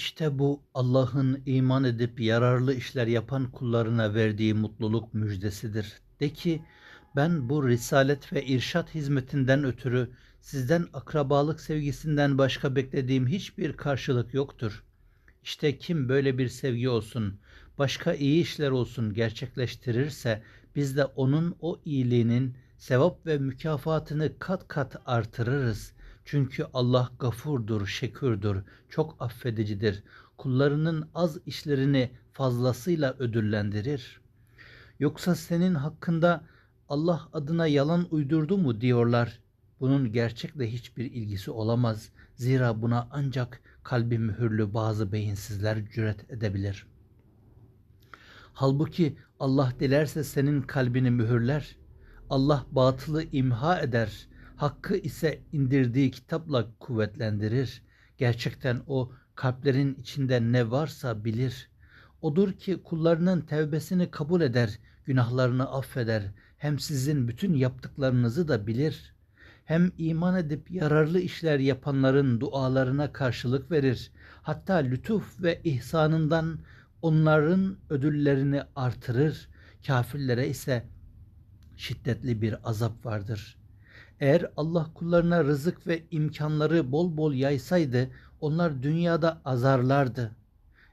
İşte bu Allah'ın iman edip yararlı işler yapan kullarına verdiği mutluluk müjdesidir. De ki ben bu risalet ve irşat hizmetinden ötürü sizden akrabalık sevgisinden başka beklediğim hiçbir karşılık yoktur. İşte kim böyle bir sevgi olsun, başka iyi işler olsun gerçekleştirirse biz de onun o iyiliğinin sevap ve mükafatını kat kat artırırız. Çünkü Allah gafurdur, şekürdür, çok affedicidir. Kullarının az işlerini fazlasıyla ödüllendirir. Yoksa senin hakkında Allah adına yalan uydurdu mu diyorlar. Bunun gerçekle hiçbir ilgisi olamaz. Zira buna ancak kalbi mühürlü bazı beyinsizler cüret edebilir. Halbuki Allah dilerse senin kalbini mühürler. Allah batılı imha eder. Hakkı ise indirdiği kitapla kuvvetlendirir. Gerçekten o kalplerin içinde ne varsa bilir. Odur ki kullarının tevbesini kabul eder, günahlarını affeder. Hem sizin bütün yaptıklarınızı da bilir. Hem iman edip yararlı işler yapanların dualarına karşılık verir. Hatta lütuf ve ihsanından onların ödüllerini artırır. Kafirlere ise şiddetli bir azap vardır. Eğer Allah kullarına rızık ve imkanları bol bol yaysaydı onlar dünyada azarlardı.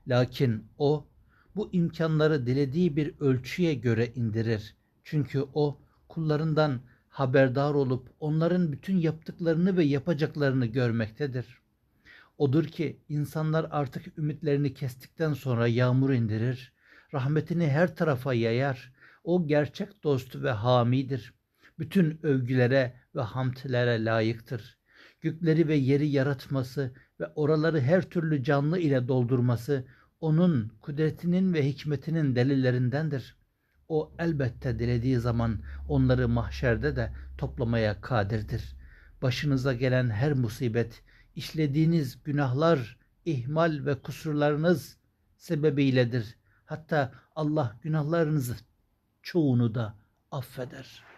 Lakin o bu imkanları dilediği bir ölçüye göre indirir. Çünkü o kullarından haberdar olup onların bütün yaptıklarını ve yapacaklarını görmektedir. Odur ki insanlar artık ümitlerini kestikten sonra yağmur indirir, rahmetini her tarafa yayar. O gerçek dost ve hamidir. Bütün övgülere ve hamdlere layıktır. Gökleri ve yeri yaratması ve oraları her türlü canlı ile doldurması onun kudretinin ve hikmetinin delillerindendir. O elbette dilediği zaman onları mahşerde de toplamaya kadirdir. Başınıza gelen her musibet, işlediğiniz günahlar, ihmal ve kusurlarınız sebebiyledir. Hatta Allah günahlarınızı çoğunu da affeder.''